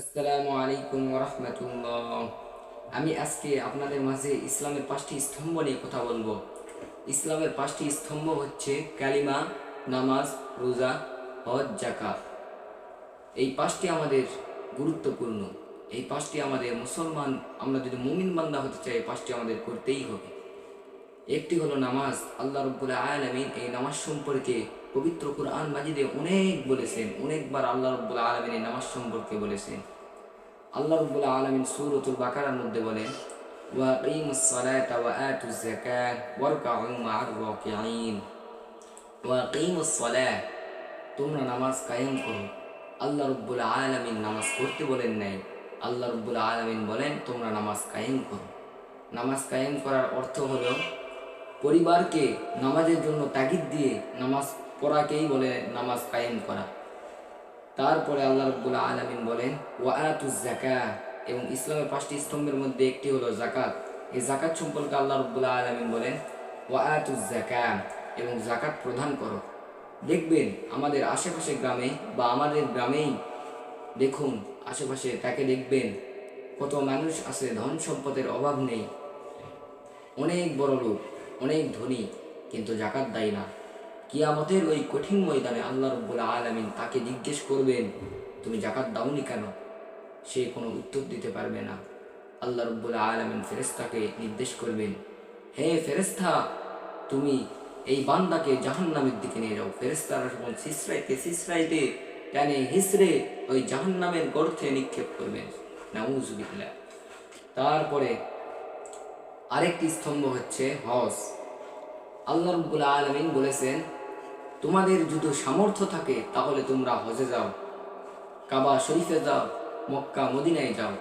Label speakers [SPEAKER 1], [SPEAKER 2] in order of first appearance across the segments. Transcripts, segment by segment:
[SPEAKER 1] আসসালামু আলাইকুম রহমতুল্লাহ আমি আজকে আপনাদের মাঝে ইসলামের পাঁচটি স্তম্ভ নিয়ে কথা বলব। ইসলামের পাঁচটি স্তম্ভ হচ্ছে কালিমা, নামাজ, রোজা, হজ জাকাত এই পাঁচটি আমাদের গুরুত্বপূর্ণ। এই পাঁচটি আমাদের মুসলমান, আমরা যদি মুমিন বান্দা হতে চাই পাঁচটি আমাদের করতেই হবে। একটি হলো নামাজ। আল্লাহ রব্বুল আলমিন এই নামাজ সম্পর্কে পবিত্র কোরআন মাজিদে অনেক বলেছেন। অনেকবার আল্লাহ রব্বুল আলমিন এই নামাজ সম্পর্কে বলেছেন। আল্লাহ রব্বুল আলমিন সুরতুল বাকারার মধ্যে বলেন সালাতা ওয়া আতুজ যাকাত ওয়ারকাউ মা'আর রাকিঈন। ওয়াকিমুস সালাহ। তোমরা নামাজ কায়েম করো। আল্লাহ রব্বুল আলমিন নামাজ করতে বলেন নাই। আল্লাহ রব্বুল আলমিন বলেন, তোমরা নামাজ কায়েম করো। নামাজ কায়েম করার অর্থ হলো পরিবারকে নামাজের জন্য তাগিদ দিয়ে নামাজ পড়াকেই বলে নামাজ কায়েম করা। তারপরে আল্লাহ রব্বুল আলমিন বলেন ওয়াতুজ এবং ইসলামের পাঁচটি স্তম্ভের মধ্যে একটি হলো জাকাত এই জাকাত সম্পর্কে আল্লাহ রব্বুল আলমিন বলেন ওয়াতুজ এবং জাকাত প্রদান করো। দেখবেন আমাদের আশেপাশে গ্রামে বা আমাদের গ্রামেই দেখুন, আশেপাশে তাকে দেখবেন, কত মানুষ আছে, ধন সম্পদের অভাব নেই। অনেক বড় লোক অনেক ধনী, কিন্তু জাকাত দেয় না। কিয়ামতের ওই কঠিন ময়দানে আল্লাহ রব্বুল আলমিন তাকে জিজ্ঞেস করবেন, তুমি জাকাত দাওনি কেন? সে কোনো উত্তর দিতে পারবে না। আল্লাহ রব্বুল আলমিন ফেরেস্তাকে নির্দেশ করবেন, হে ফেরেস্তা তুমি এই বান্দাকে জাহান নামের দিকে নিয়ে যাও। ফেরেস্তারা যখন সিসরাইতে সিসরাইতে, টেনে হিসড়ে ওই জাহান নামের গর্থে নিক্ষেপ করবেন। নাউজুবিল্লাহ। তারপরে আরেকটি স্তম্ভ হচ্ছে হজ। আল্লাহ রব্বুল আলমিন বলেছেন, তোমাদের যদি সামর্থ্য থাকে, তাহলে তোমরা হজে যাও। কাবা শরীফে যাও, মক্কা মদিনায় যাও।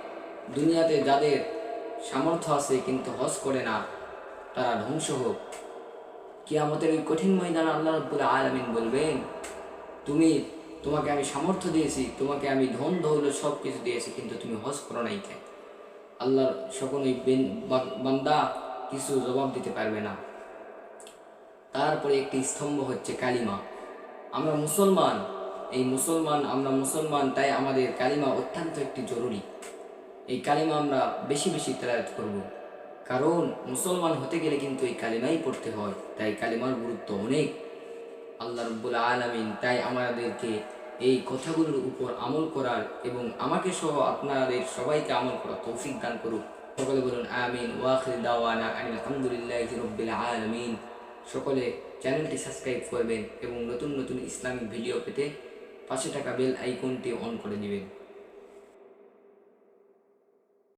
[SPEAKER 1] দুনিয়াতে যাদের সামর্থ্য আছে কিন্তু হজ করে না, তারা ধ্বংস হোক। কিয়ামতের ওই কঠিন ময়দান আল্লাহ রব্বুল আলমিন বলবেন, তুমি, তোমাকে আমি সামর্থ্য দিয়েছি, তোমাকে আমি ধন দৌল সব কিছু দিয়েছি, কিন্তু তুমি হজ করো নাই কেন? আল্লাহর সকল বান্দা কিছু জবাব দিতে পারবে না। তারপরে একটি স্তম্ভ হচ্ছে কালিমা। আমরা মুসলমান, এই মুসলমান, আমরা মুসলমান, তাই আমাদের কালিমা অত্যন্ত একটি জরুরি। এই কালিমা আমরা বেশি বেশি তেলাওয়াত করব। কারণ মুসলমান হতে গেলে কিন্তু এই কালিমাই পড়তে হয়, তাই কালিমার গুরুত্ব অনেক। আল্লাহ রব্বুল আলমিন তাই আমাদেরকে এই কথাগুলোর উপর আমল করার এবং আমাকে সহ আপনাদের সবাইকে আমল করার তৌফিক দান করুক। সকলে বলুন, আমিন। ওয়াখির দাওয়ানা আলহামদুলিল্লাহ রব্বিল আলমিন। সকলে চ্যানেলটি সাবস্ক্রাইব করবেন এবং নতুন নতুন ইসলামিক ভিডিও পেতে পাশে থাকা বেল আইকনটি অন করে দিবেন।